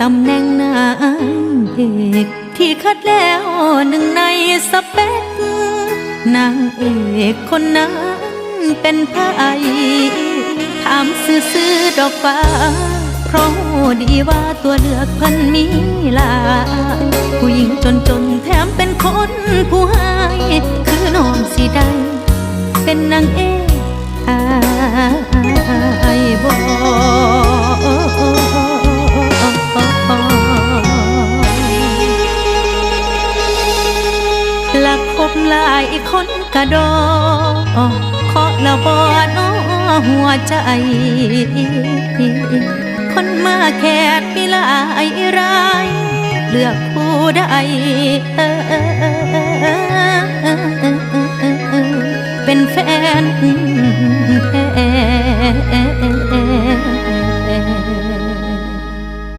ตำแหน่งนางเอกที่คัดแล้วหนึ่งในสเปกนางเอกคนนั้นเป็นไผถามซื่อๆดอกฟ้า เพราะดีว่าตัวเลือกเพันมีหลายผู้หญิงจนๆแถมเป็นคนผู้ให้ คือน้องสิได้ เป็นนางเอก ลักพบหลายคนกระโดอเคาะละบอนอหัวใจ คนมาแคดมีหลายราย เลือกผู้ใดเออ